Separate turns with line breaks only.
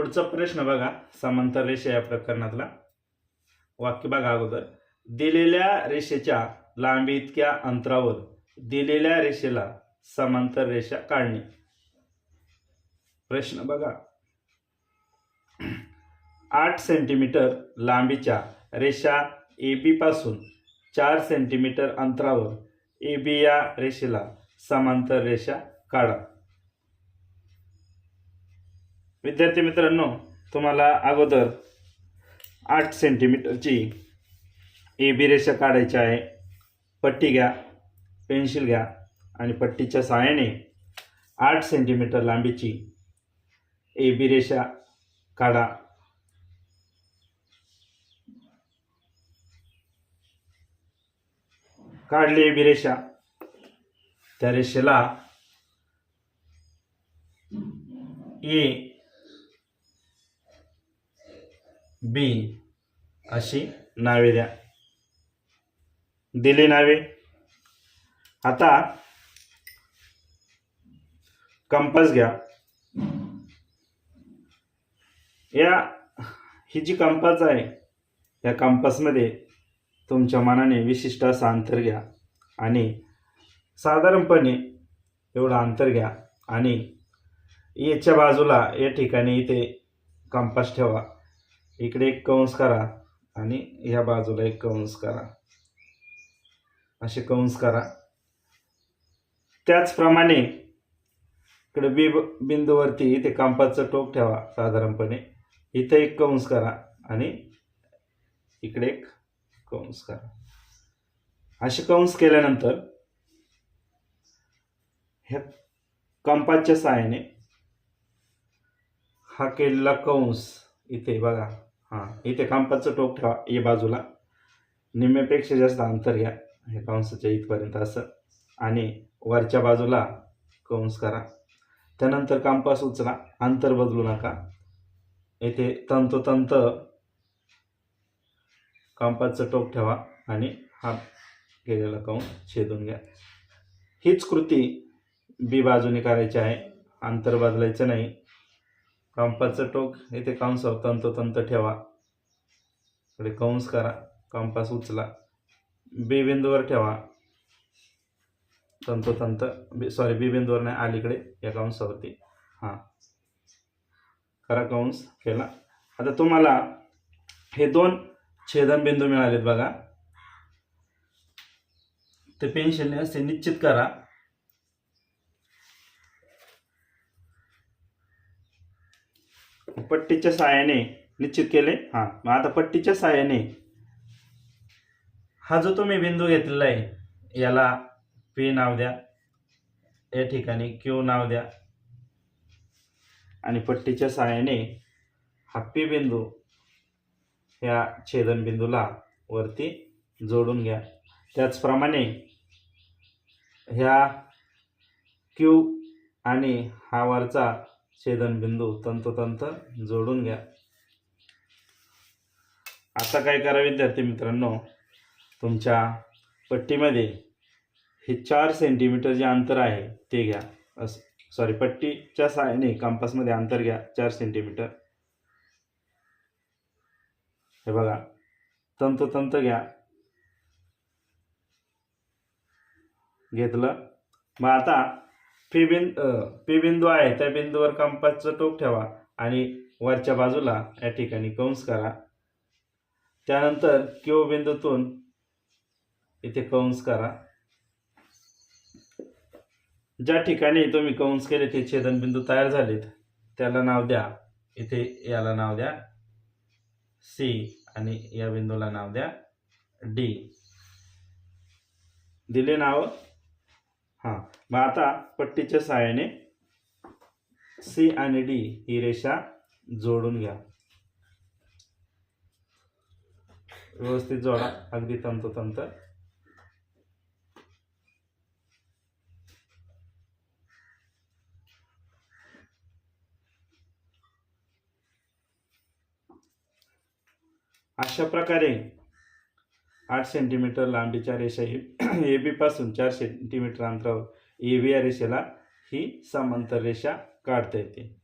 पुढचा प्रश्न बघा समांतर रेषा या प्रकरणातला. वाक्य बघा अगोदर. दिलेल्या रेषेच्या लांबी इतक्या अंतरावर दिलेल्या रेषेला समांतर रेषा काढणे. प्रश्न बघा. आठ सेंटीमीटर लांबीच्या रेषा ए बी पासून चार सेंटीमीटर अंतरावर ए बी या रेषेला समांतर रेषा काढा. विद्यार्थी मित्रांनो तुम्हाला अगोदर आठ सेंटीमीटरची ए बी रेषा काढायची आहे. पट्टी घ्या पेन्सिल घ्या आणि पट्टीच्या सहाय्याने आठ सेंटीमीटर लांबीची ए बी रेषा काढा. काढली ए बी रेषा. त्या रेषेला ए बी अशी नावे द्या. दिली नावे. आता कंपास घ्या. या ही जी कंपास आहे या कंपासमध्ये तुमच्या मनाने विशिष्ट असं अंतर घ्या आणि साधारणपणे एवढं अंतर घ्या आणि याच्या बाजूला या ठिकाणी इथे कंपास ठेवा. इकडे एक कंस करा आणि ह्या बाजूला एक कंस करा. असे कंस करा. त्याचप्रमाणे इकडे बी बिंदूवरती इथे कांपाचं टोक ठेवा साधारणपणे. इथे एक कंस करा आणि इकडे एक कंस करा. असे कंस केल्यानंतर ह्या कंपाच्या सहाय्याने हा केलेला कंस इथे बघा. हां इथे कंपासचं टोक ठेवा या बाजूला. निम्म्यापेक्षा जास्त अंतर घ्या हे कंसाच्या इथपर्यंत असं. आणि वरच्या बाजूला कंस करा. त्यानंतर कंपास उचला अंतर बदलू नका. येथे तंतोतंत कंपासचं टोक ठेवा आणि हा केलेला कंस छेदून घ्या. हीच कृती बी बाजूने करायची आहे. अंतर बदलायचं नाही. कंपासचं टोक इथे कंसावर तंतोतंत ठेवा. इकडे कंस करा कंपास उचला. बी बिंदूवर ठेवा. तंतोतंत बी सॉरी बी बिंदूवर नाही अलीकडे या कंसावरती हां. करा कंस केला. आता तुम्हाला हे दोन छेदनबिंदू मिळालेत बघा. ते पेन्शिलने असे निश्चित करा. पट्टीच्या सहाय्याने निश्चित केले. हां मग आता पट्टीच्या सहाय्याने हा जो तुम्ही बिंदू घेतलेला आहे याला पी नाव द्या. या ठिकाणी क्यू नाव द्या. आणि पट्टीच्या सहाय्याने हा पी बिंदू या छेदनबिंदूला वरती जोडून घ्या. त्याचप्रमाणे ह्या क्यू आणि हा वरचा छेदनबिंदू तंतोतंत जोडून घ्या. आता काय करा विद्यार्थी मित्रांनो तुमच्या पट्टीमध्ये हे चार सेंटीमीटर जे अंतर आहे ते घ्या. असं सॉरी पट्टीच्या साहाय्याने कंपासमध्ये अंतर घ्या चार सेंटीमीटर हे बघा तंतोतंत घ्या. घेतलं. मग आता पी बिंद पी बिंदू आहे त्या बिंदूवर कंपासचं टोक ठेवा आणि वरच्या बाजूला या ठिकाणी कंस करा. त्यानंतर क्यू बिंदूतून इथे कंस करा. ज्या ठिकाणी तुम्ही कंस केले ते छेदनबिंदू तयार झालेत त्याला नाव द्या. इथे याला नाव द्या. सी आणि या बिंदूला नाव द्या. डी दिले नाव? हां. मग आता पट्टीच्या सहाय्याने सी आणि डी ही रेषा जोडून घ्या. व्यवस्थित जोडा. अगदी तंतोतंत. अशा प्रकारे आठ सेंटीमीटर लांबीच्या रेषा ए बी पासून चार सेंटीमीटर अंतरावर एव्हिया रेषेला ही समांतर रेषा काढता येते.